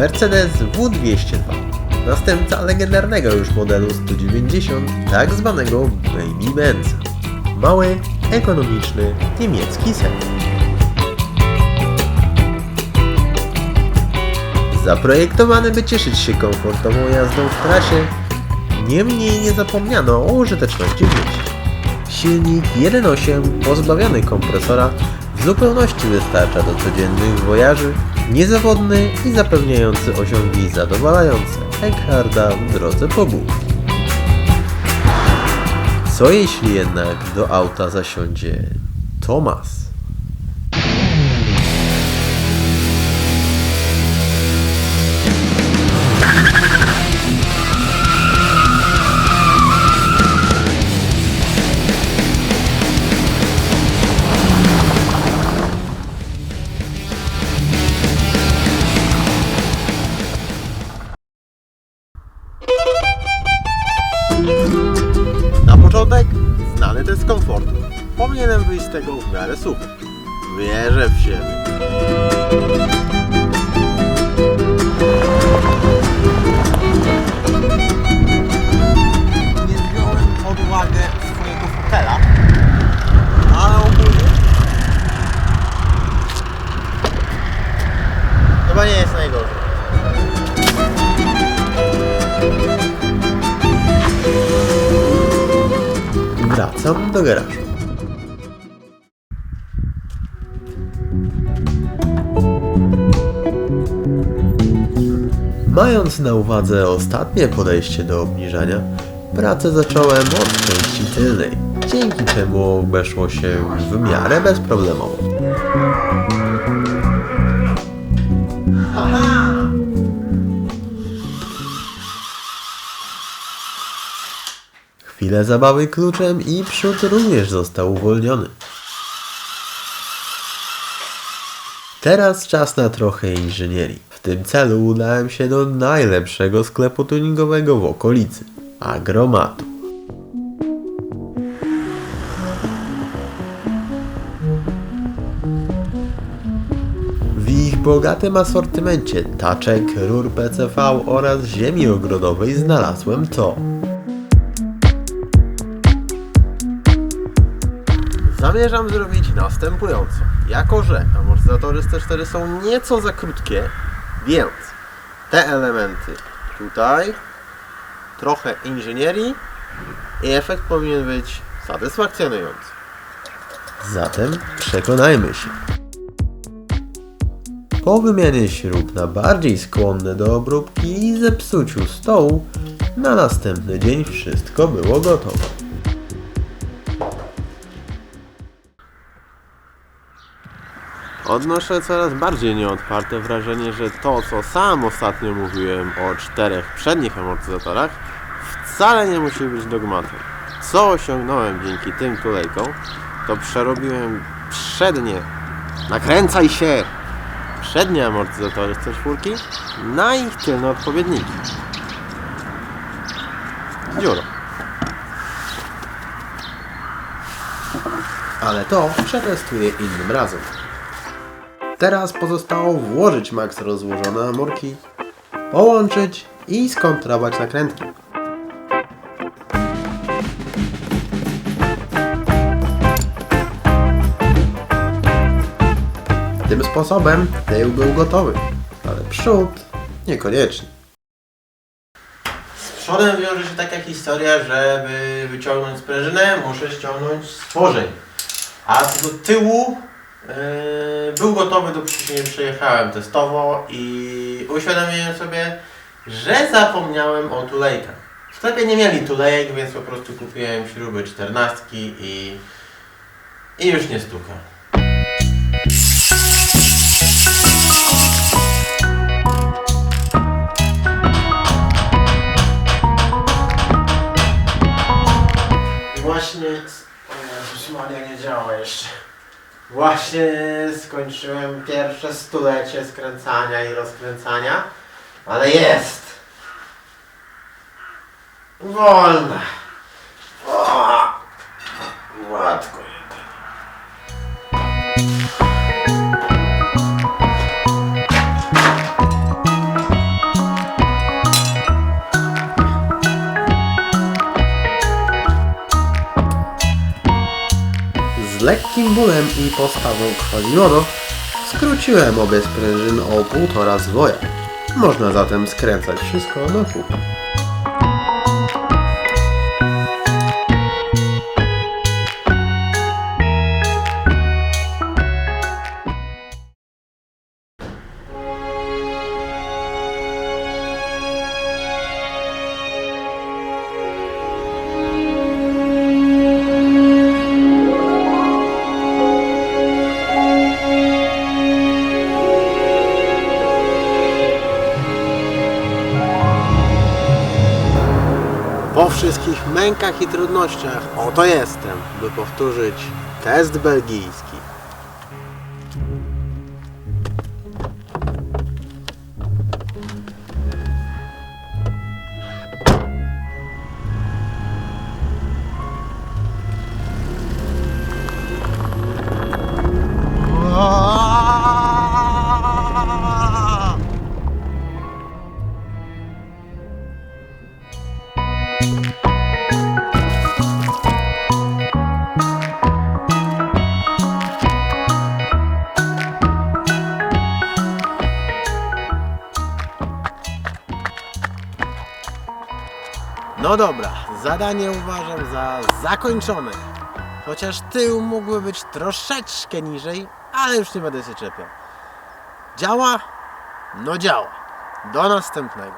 Mercedes W202, następca legendarnego już modelu 190, tak zwanego Baby Benza. Mały, ekonomiczny, niemiecki set. Zaprojektowany by cieszyć się komfortową jazdą w trasie, niemniej nie zapomniano o użyteczności w mieście. Silnik 1.8 pozbawiony kompresora w zupełności wystarcza do codziennych wojaży, niezawodny i zapewniający osiągi zadowalające Eckharda w drodze po Bóg. Co jeśli jednak do auta zasiądzie Thomas? Początek znany test komfortu. Powinienem wyjść z tego w miarę super. Wierzę w siebie. Nie wziąłem pod uwagę swojego fotela, ale ogólnie chyba nie jest najgorzej. Wracam do garażu. Mając na uwadze ostatnie podejście do obniżania, pracę zacząłem od części tylnej, dzięki czemu obeszło się w miarę bezproblemowo. Chwilę zabawy kluczem i przód również został uwolniony. Teraz czas na trochę inżynierii. W tym celu udałem się do najlepszego sklepu tuningowego w okolicy Agromatu. W ich bogatym asortymencie taczek, rur PCV oraz ziemi ogrodowej znalazłem to. Zamierzam zrobić następująco. Jako, że amortyzatory C4 są nieco za krótkie, więc te elementy tutaj, trochę inżynierii i efekt powinien być satysfakcjonujący. Zatem przekonajmy się. Po wymianie śrub na bardziej skłonne do obróbki i zepsuciu stołu, na następny dzień wszystko było gotowe. Odnoszę coraz bardziej nieodparte wrażenie, że to, co sam ostatnio mówiłem o czterech przednich amortyzatorach, wcale nie musi być dogmatem. Co osiągnąłem dzięki tym tulejkom, to przerobiłem przednie, nakręcaj się, przednie amortyzatory z C4 na ich tylne odpowiedniki. Dziuro. Ale to przetestuję innym razem. Teraz pozostało włożyć max rozłożone amorki, połączyć i skontrować nakrętki. Tym sposobem tył był gotowy, ale przód niekoniecznie. Z przodem wiąże się taka historia, żeby wyciągnąć sprężynę, muszę ściągnąć stworzeń. A co do tyłu, yy, był gotowy, dopóki nie przejechałem testowo i uświadomiłem sobie, że zapomniałem o tulejkach. W sklepie nie mieli tulejek, więc po prostu kupiłem śruby 14 i, i już nie stuka. Właśnie... O Jezus nie działa jeszcze. Właśnie skończyłem pierwsze stulecie skręcania i rozkręcania, ale jest! Wolna! Lekkim bólem i postawą Quasimodo skróciłem obie sprężyny o półtora zwoja. Można zatem skręcać wszystko do kółka. Wszystkich mękach i trudnościach oto jestem, by powtórzyć test belgijski. No dobra, zadanie uważam za zakończone. Chociaż tył mógłby być troszeczkę niżej, ale już nie będę się czepiał. Działa? No działa. Do następnego.